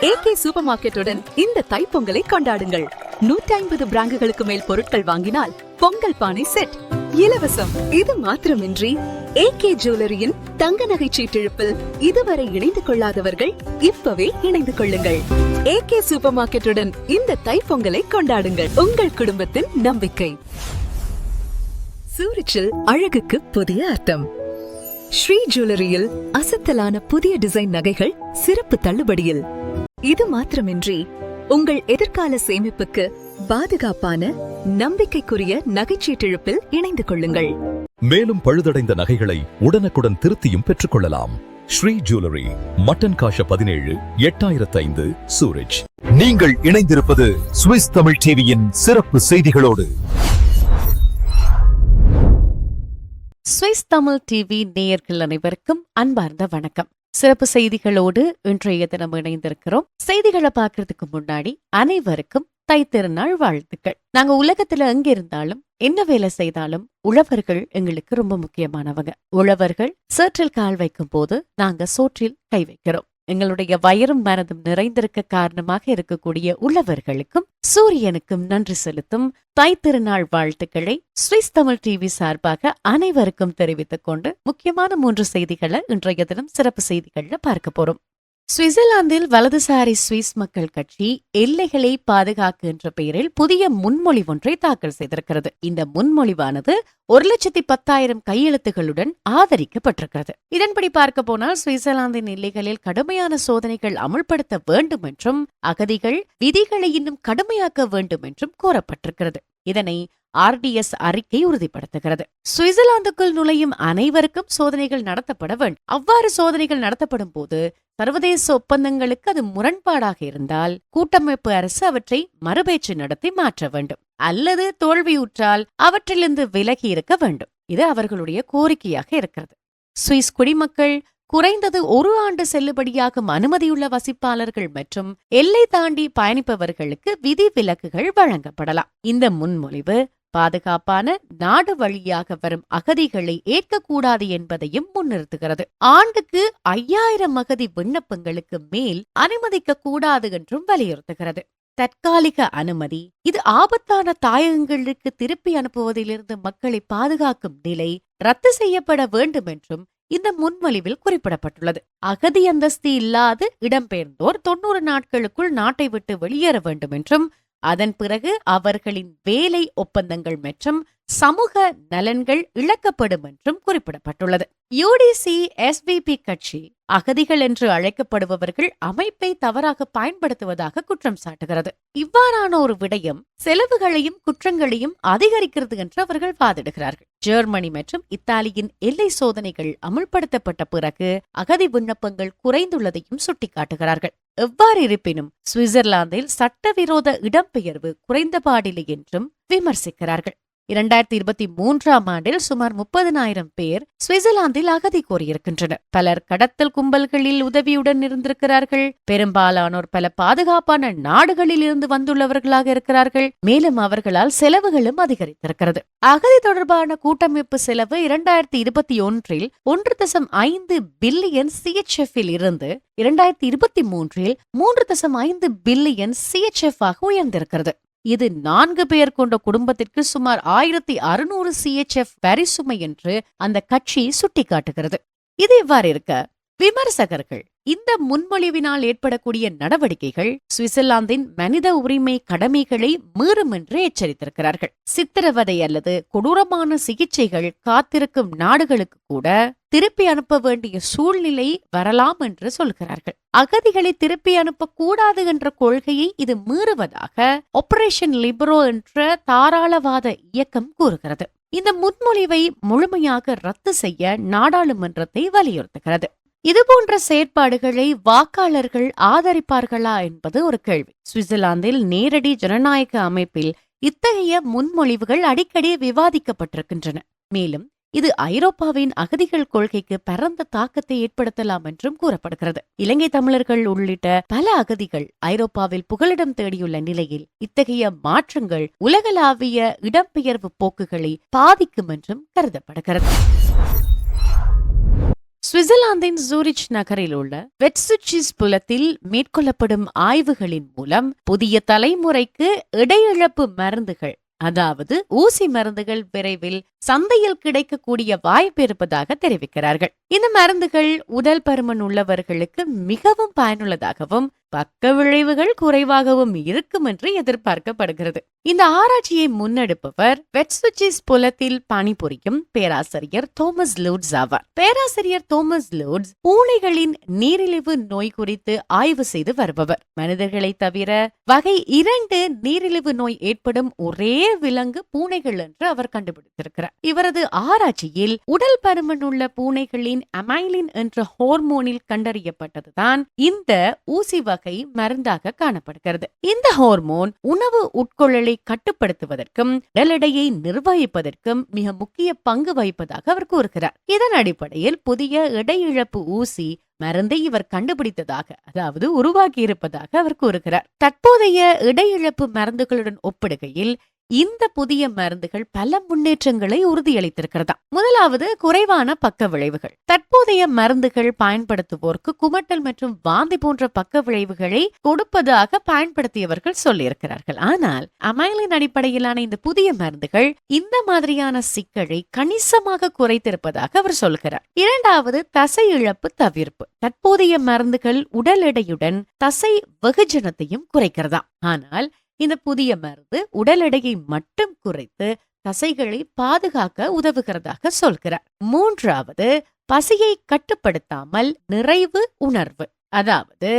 AK super மார்க்கெட்டுடன் இந்த தைப்பொங்கலை கொண்டாடுங்கள். நூற்றி ஐம்பது பிராங்குகளுக்கு மேல் பொருட்கள் வாங்கினால் பொங்கல் பானை செட் இலவசம். இது மாத்திரமின்றி ஏகே ஜுவல்லரியின் தங்க நகை சீட்டிழப்பில் இதுவரை இணைந்து கொள்ளாதவர்கள் இப்பவே இணைந்து கொள்ளுங்கள். ஏகே சூப்பர் மார்க்கெட்டுடன் இந்த தைப்பொங்கலை கொண்டாடுங்கள். உங்கள் குடும்பத்தின் நம்பிக்கை. சூரிச்சில் அழகுக்கு புதிய அர்த்தம். ஸ்ரீ ஜுவல்லரியில் அசத்தலான புதிய டிசைன் நகைகள் சிறப்பு தள்ளுபடியில். இது மாத்திரமின்றி உங்கள் எதிர்கால சேமிப்புக்கு பாதுகாப்பான நம்பிக்கைக்குரிய நகைச்சீட்டிழப்பில் இணைந்து கொள்ளுங்கள். மேலும் பழுதடைந்த நகைகளை உடனுக்குடன் திருத்தியும் பெற்றுக்கொள்ளலாம் ஸ்ரீ ஜுவல்லரி மட்டன் காஷ பதினேழு எட்டாயிரத்து ஐந்து சூரஜ் நீங்கள் இணைந்திருப்பது சுவிஸ் தமிழ் டிவியின் சிறப்பு செய்திகளோடு. சுவிஸ் தமிழ் டிவி நேயர்கள் அனைவருக்கும் அன்பார்ந்த வணக்கம். சிறப்பு செய்திகளோடு இன்றைய தினம் இணைந்திருக்கிறோம். செய்திகளை பார்க்கறதுக்கு முன்னாடி அனைவருக்கும் தைத்திருநாள் வாழ்த்துக்கள். நாங்க உலகத்துல எங்க இருந்தாலும் என்ன வேலை செய்தாலும் உழவர்கள் எங்களுக்கு ரொம்ப முக்கியமானவங்க. உழவர்கள் சேற்றில் கால் வைக்கும் போது நாங்க சோற்றில் கை வைக்கிறோம். எங்களுடைய வயரும் மனதும் நிறைந்திருக்க காரணமாக இருக்கக்கூடிய உழவர்களுக்கும் சூரியனுக்கும் நன்றி செலுத்தும் தைத்திருநாள் வாழ்த்துக்களை சுவிஸ் தமிழ் டிவி சார்பாக அனைவருக்கும் தெரிவித்துக் கொண்டு முக்கியமான மூன்று செய்திகளை இன்றைய தினம் சிறப்பு செய்திகள்ல பார்க்க போறோம். சுவிட்சர்லாந்தில் வலதுசாரி சுவிஸ் மக்கள் கட்சி எல்லைகளை பாதுகாக்கு என்ற பெயரில் புதிய முன்மொழிவு ஒன்றை தாக்கல் செய்திருக்கிறது. இந்த முன்மொழிவானது ஒரு லட்சத்தி பத்தாயிரம் கையெழுத்துகளுடன் ஆதரிக்கப்பட்டிருக்கிறது. இதன்படி பார்க்க போனால் சுவிட்சர்லாந்தின் எல்லைகளில் கடுமையான சோதனைகள் அமுல்படுத்த வேண்டும் என்றும் அகதிகள் விதிகளை இன்னும் கடுமையாக்க வேண்டும் என்றும் கோரப்பட்டிருக்கிறது. இதனை ஆர்டிஎஸ் அறிக்கை உறுதிப்படுத்துகிறது. சுவிட்சர்லாந்துக்குள் நுழையும் அனைவருக்கும் சோதனைகள் நடத்தப்பட வேண்டும். அவ்வாறு சோதனைகள் நடத்தப்படும் போது சர்வதேச ஒப்பந்தங்களுக்கு அது முரண்பாடாக இருந்தால் கூட்டமைப்பு அரசு அவற்றை மறுபேச்சு நடத்தி மாற்ற வேண்டும். அல்லது தோல்வியுற்றால் அவற்றிலிருந்து விலகி இருக்க வேண்டும். இது அவர்களுடைய கோரிக்கையாக இருக்கிறது. சுவிஸ் குடிமக்கள் குறைந்தது ஒரு ஆண்டு செல்லுபடியாகும் அனுமதியுள்ள வசிப்பாளர்கள் மற்றும் எல்லை தாண்டி பயணிப்பவர்களுக்கு விதி விலக்குகள் வழங்கப்படலாம். இந்த முன்மொழிவு பாதுகாப்பான நாடு வழியாக வரும் அகதிகளை ஏற்கக்கூடாது என்பதையும் முன்னிறுத்துகிறது. ஆண்டுக்கு ஐயாயிரம் அகதி விண்ணப்பங்களுக்கு மேல் அனுமதிக்க கூடாது என்றும் வலியுறுத்துகிறது. தற்காலிக அனுமதி இது ஆபத்தான தாயகங்களுக்கு திருப்பி அனுப்புவதிலிருந்து மக்களை பாதுகாக்கும் நிலை ரத்து செய்யப்பட வேண்டும் என்றும் இந்த முன்மொழிவில் குறிப்பிடப்பட்டுள்ளது. அகதி அந்தஸ்து இல்லாது இடம்பெயர்ந்தோர் தொன்னூறு நாட்களுக்குள் நாட்டை விட்டு வெளியேற வேண்டும் என்றும் அதன் பிறகு அவர்களின் வேலை ஒப்பந்தங்கள் மற்றும் சமூக நலன்கள் இழக்கப்படும் என்றும் குறிப்பிடப்பட்டுள்ளது. யூடிசி எஸ்பிபி கட்சி அகதிகள் என்று அழைக்கப்படுபவர்கள் அமைப்பை தவறாக பயன்படுத்துவதாக குற்றம் சாட்டுகிறது. இவ்வாறான ஒரு விடயம் செலவுகளையும் குற்றங்களையும் அதிகரிக்கிறது என்று அவர்கள் வாதிடுகிறார்கள். ஜெர்மனி மற்றும் இத்தாலியின் எல்லை சோதனைகள் அமுல்படுத்தப்பட்ட பிறகு அகதி விண்ணப்பங்கள் குறைந்துள்ளதையும் சுட்டிக்காட்டுகிறார்கள். எவ்வாறு இருப்பினும் சுவிட்சர்லாந்தில் சட்டவிரோத இடம்பெயர்வு குறைந்தபாடில்லை என்றும் விமர்சிக்கிறார்கள். இரண்டாயிரத்தி இருபத்தி மூன்றாம் ஆண்டில் சுமார் முப்பதனாயிரம் பேர் சுவிட்சர்லாந்தில் அகதி கோரியிருக்கின்றனர். பலர் கடத்தல் கும்பல்களில் உதவியுடன் இருந்திருக்கிறார்கள். பெரும்பாலானோர் பல பாதுகாப்பான நாடுகளில் இருந்து வந்துள்ளவர்களாக இருக்கிறார்கள். மேலும் அவர்களால் செலவுகளும் அதிகரித்திருக்கிறது. அகதி தொடர்பான கூட்டமைப்பு செலவு இரண்டாயிரத்தி இருபத்தி ஒன்றில் ஒன்று தசம் ஐந்து பில்லியன் சிஎச்எஃப் இருந்து இரண்டாயிரத்தி இருபத்தி மூன்றில் மூன்று தசம் ஐந்து பில்லியன் சிஎச்எஃப் ஆக உயர்ந்திருக்கிறது. இது நான்கு பேர் கொண்ட குடும்பத்திற்கு சுமார் ஆயிரத்தி அறுநூறு சிஎச்எஃப் பரிசுமை என்று அந்த கட்சி சுட்டிக்காட்டுகிறது. இது இவ்வாறு இருக்க விமர்சகர்கள் இந்த முன்மொழிவினால் ஏற்படக்கூடிய நடவடிக்கைகள் சுவிட்சர்லாந்தின் மனித உரிமை கடமைகளை மீறும் என்று எச்சரித்திருக்கிறார்கள். சித்திரவதை அல்லது கொடூரமான சிகிச்சைகள் காத்திருக்கும் நாடுகளுக்கு கூட திருப்பி அனுப்ப வேண்டிய சூழ்நிலை வரலாம் என்று சொல்கிறார்கள். அகதிகளை திருப்பி அனுப்பக்கூடாது என்ற கொள்கையை இது மீறுவதாக ஆபரேஷன் லிபரோ என்ற தாராளவாத இயக்கம் கூறுகிறது. இந்த முன்மொழிவை முழுமையாக ரத்து செய்ய நாடாளுமன்றத்தை வலியுறுத்துகிறது. இதுபோன்ற செயற்பாடுகளை வாக்காளர்கள் ஆதரிப்பார்களா என்பது ஒரு கேள்வி. சுவிட்சர்லாந்தில் நேரடி ஜனநாயக அமைப்பில் இத்தகைய முன்மொழிவுகள் அடிக்கடி விவாதிக்கப்பட்டிருக்கின்றன. மேலும் இது ஐரோப்பாவின் அகதிகள் கொள்கைக்கு பரந்த தாக்கத்தை ஏற்படுத்தலாம் என்றும் கூறப்படுகிறது. இலங்கை தமிழர்கள் உள்ளிட்ட பல அகதிகள் ஐரோப்பாவில் புகலிடம் தேடியுள்ள நிலையில் இத்தகைய மாற்றங்கள் உலகளாவிய இடம்பெயர்வு போக்குகளை பாதிக்கும் என்றும் கருதப்படுகிறது. சுவிட்சர்லாந்தின் சூரிச் நகரில் உள்ள வெட்சுச்சிஸ் புலத்தில் மேற்கொள்ளப்படும் ஆய்வுகளின் மூலம் புதிய தலைமுறைக்கு இடையிழப்பு மருந்துகள் அதாவது ஊசி மருந்துகள் விரைவில் சந்தையில் கிடைக்கக்கூடிய வாய்ப்பு இருப்பதாக தெரிவிக்கிறார்கள். இந்த மருந்துகள் உடல் பருமன் உள்ளவர்களுக்கு மிகவும் பயனுள்ளதாகவும் பக்க விளைவுகள் குறைவாகவும் இருக்கும் என்று எதிர்பார்க்கப்படுகிறது. இந்த ஆராய்ச்சியை முன்னெடுப்பவர் வெட்சுச்சிஸ் புலத்தில் பணிபுரியும் பேராசிரியர் தோமஸ் லூட்ஸ் ஆவார். பேராசிரியர் தோமஸ் லூட்ஸ் பூனைகளின் நீரிழிவு நோய் குறித்து ஆய்வு செய்து வருபவர். மனிதர்களை தவிர வகை இரண்டு நீரிழிவு நோய் ஏற்படும் ஒரே விலங்கு பூனைகள் என்று அவர் கண்டுபிடித்திருக்கிறார். இவரது ஆராய்ச்சியில் உடல் பருமன் உள்ள பூனைகளின் அமைலின் என்ற ஹோர்மோனில் கண்டறியப்பட்டதுதான் இந்த ஊசி வகை மருந்தாக காணப்படுகிறது. இந்த ஹோர்மோன் உணவு உட்கொள்ளலை கட்டுப்படுத்துவதற்கும் உடல் எடையை நிர்வகிப்பதற்கும் மிக முக்கிய பங்கு வகிப்பதாக அவர் கூறுகிறார். இதன் அடிப்படையில் புதிய எடை இழப்பு ஊசி மருந்தை இவர் கண்டுபிடித்ததாக அதாவது உருவாக்கி இருப்பதாக அவர் கூறுகிறார். தற்போதைய இடையிழப்பு மருந்துகளுடன் ஒப்பிடுகையில் இந்த புதிய மருந்துகள் பல முன்னேற்றங்களை உறுதியளித்திருக்கிறதா? முதலாவது குறைவான பக்க விளைவுகள். தற்போதைய மருந்துகள் பயன்படுத்துவோருக்கு குமட்டல் மற்றும் வாந்தி போன்ற பக்க விளைவுகளை கொடுப்பதாக பயன்படுத்தியவர்கள் சொல்லியிருக்கிறார்கள். ஆனால் அமைலின் அடிப்படையிலான இந்த புதிய மருந்துகள் இந்த மாதிரியான சிக்கலை கணிசமாக குறைத்திருப்பதாக அவர் சொல்கிறார். இரண்டாவது தசை இழப்பு தவிர்ப்பு. தற்போதைய மருந்துகள் உடல் எடையுடன் தசை வெகுஜனத்தையும் குறைக்கிறதா? ஆனால் இந்த புதிய மருந்து உடல் எடையை மட்டும் குறைத்து தசைகளை பாதுகாக்க உதவுகிறதாக சொல்கிறார். மூன்றாவது பசியை கட்டுப்படுத்தாமல் நிறைவு உணர்வு. அதாவது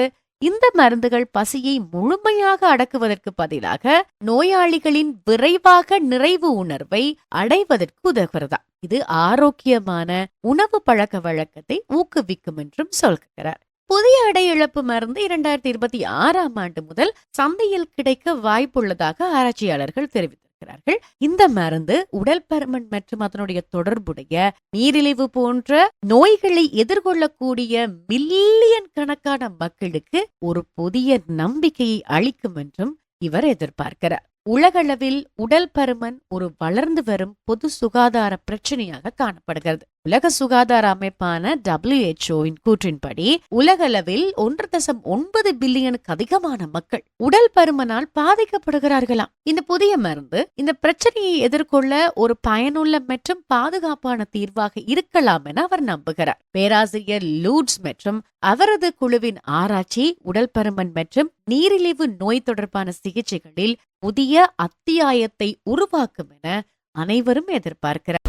இந்த மருந்துகள் பசியை முழுமையாக அடக்குவதற்கு பதிலாக நோயாளிகளின் விரைவாக நிறைவு உணர்வை அடைவதற்கு உதவுகிறதா? இது ஆரோக்கியமான உணவு பழக்க வழக்கத்தை ஊக்குவிக்கும் என்றும் சொல்கிறார். புதிய எடை இழப்பு மருந்து இரண்டாயிரத்தி இருபத்தி ஆறாம் ஆண்டு முதல் சந்தையில் கிடைக்க வாய்ப்புள்ளதாக ஆராய்ச்சியாளர்கள் தெரிவித்திருக்கிறார்கள். இந்த மருந்து உடல் பருமன் மற்றும் அதனுடைய தொடர்புடைய நீரிழிவு போன்ற நோய்களை எதிர்கொள்ளக்கூடிய மில்லியன் கணக்கான மக்களுக்கு ஒரு புதிய நம்பிக்கையை அளிக்கும் என்றும் இவர் எதிர்பார்க்கிறார். உலகளவில் உடல் பருமன் ஒரு வளர்ந்து வரும் பொது சுகாதார பிரச்சனையாக காணப்படுகிறது. உலக சுகாதார அமைப்பான டபிள்யூஹெச்ஓவின் கூற்றின்படி உலகளவில் ஒன்று தசம் ஒன்பது பில்லியனுக்கு அதிகமான மக்கள் உடல் பருமனால் பாதிக்கப்படுகிறார்களாம். இந்த புதிய மருந்து இந்த பிரச்சனையை எதிர்கொள்ள ஒரு பயனுள்ள மற்றும் பாதுகாப்பான தீர்வாக இருக்கலாம் என அவர் நம்புகிறார். பேராசிரியர் லூட்ஸ் மற்றும் அவரது குழுவின் ஆராய்ச்சி உடல் பருமன் மற்றும் நீரிழிவு நோய் தொடர்பான சிகிச்சைகளில் புதிய அத்தியாயத்தை உருவாக்கும் என அனைவரும் எதிர்பார்க்கிறார்.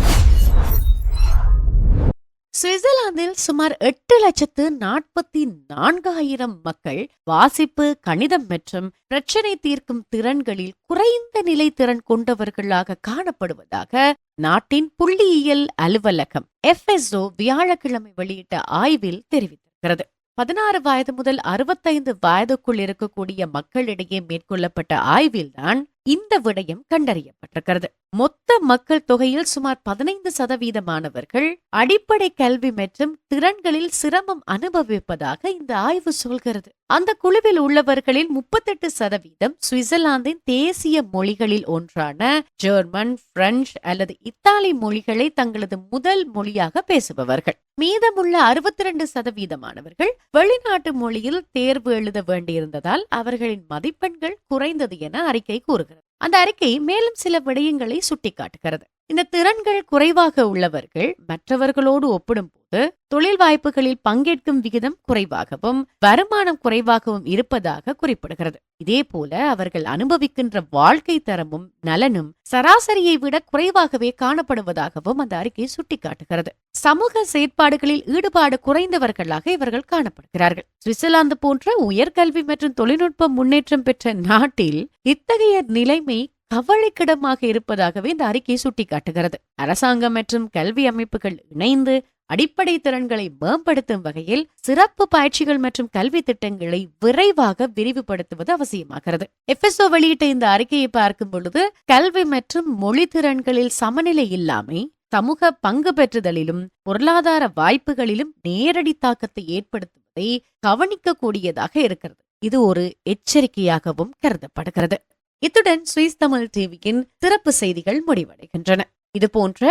சுவிட்சர்லாந்தில் சுமார் எட்டு லட்சத்து நாற்பத்தி நான்காயிரம் மக்கள் வாசிப்பு கணிதம் மற்றும் பிரச்சனை தீர்க்கும் திறன்களில் குறைந்த நிலை திறன் கொண்டவர்களாக காணப்படுவதாக நாட்டின் புள்ளியியல் அலுவலகம் எஃப்எஸ்ஓ வியாழக்கிழமை வெளியிட்ட ஆய்வில் தெரிவித்திருக்கிறது. பதினாறு வயது முதல் அறுபத்தைந்து வயதுக்குள் இருக்கக்கூடிய மக்களிடையே மேற்கொள்ளப்பட்ட ஆய்வில்தான் இந்த விடயம் கண்டறியப்பட்டிருக்கிறது. மொத்த மக்கள் தொகையில் சுமார் பதினைந்து சதவீதமானவர்கள் அடிப்படை கல்வி மற்றும் திறன்களில் சிரமம் அனுபவிப்பதாக இந்த ஆய்வு சொல்கிறது. அந்த குழுவில் உள்ளவர்களில் முப்பத்தெட்டு சதவீதம் சுவிட்சர்லாந்தின் தேசிய மொழிகளில் ஒன்றான ஜெர்மன் பிரெஞ்சு அல்லது இத்தாலி மொழிகளை தங்களது முதல் மொழியாக பேசுபவர்கள். மீதமுள்ள அறுபத்தி ரெண்டு சதவீதமானவர்கள் வெளிநாட்டு மொழியில் தேர்வு எழுத வேண்டியிருந்ததால் அவர்களின் மதிப்பெண்கள் குறைந்தது என அறிக்கை கூறுகிறது. அந்த அறிக்கை மேலும் சில விடயங்களை சுட்டிக்காட்டுகிறது. இந்த திறன்கள் குறைவாக உள்ளவர்கள் மற்றவர்களோடு ஒப்பிடும்போது தொழில் வாய்ப்புகளில் பங்கேற்கும் விகிதம் குறைவாகவும் வருமானம் குறைவாகவும் இருப்பதாக குறிப்பிடுகிறது. இதே போல அவர்கள் அனுபவிக்கின்ற வாழ்க்கை தரமும் நலனும் சராசரியை விட குறைவாகவே காணப்படுவதாகவும் அந்த அறிக்கை சுட்டிக்காட்டுகிறது. சமூக செயற்பாடுகளில் ஈடுபாடு குறைந்தவர்களாக இவர்கள் காணப்படுகிறார்கள். சுவிட்சர்லாந்து போன்ற உயர்கல்வி மற்றும் தொழில்நுட்ப முன்னேற்றம் பெற்ற நாட்டில் இத்தகைய நிலைமை கவலைக்கிடமாக இருப்பதாகவே இந்த அறிக்கை சுட்டிக்காட்டுகிறது. அரசாங்கம் மற்றும் கல்வி அமைப்புகள் இணைந்து அடிப்படை திறன்களை மேம்படுத்தும் வகையில் சிறப்பு பயிற்சிகள் மற்றும் கல்வி திட்டங்களை விரைவாக விரிவுபடுத்துவது அவசியமாகிறது. எஃப்எஸ்ஓ வெளியிட்ட இந்த அறிக்கையை பார்க்கும் பொழுது கல்வி மற்றும் மொழி திறன்களில் சமநிலை இல்லாமை சமூக பங்கு பெற்றுதலிலும் பொருளாதார வாய்ப்புகளிலும் நேரடி தாக்கத்தை ஏற்படுத்துவதை கவனிக்கக்கூடியதாக இருக்கிறது. இது ஒரு எச்சரிக்கையாகவும் கருதப்படுகிறது. இத்துடன் சுவிஸ் தமிழ் டிவியின் சிறப்பு செய்திகள் முடிவடைகின்றன. இது போன்ற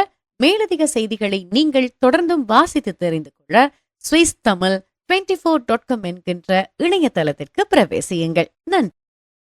மேலதிக செய்திகளை நீங்கள் தொடர்ந்தும் வாசித்து தெரிந்து கொள்ள Swiss Tamil twenty four dot com என்கின்ற இணையதளத்திற்கு பிரவேசியுங்கள். நன்றி.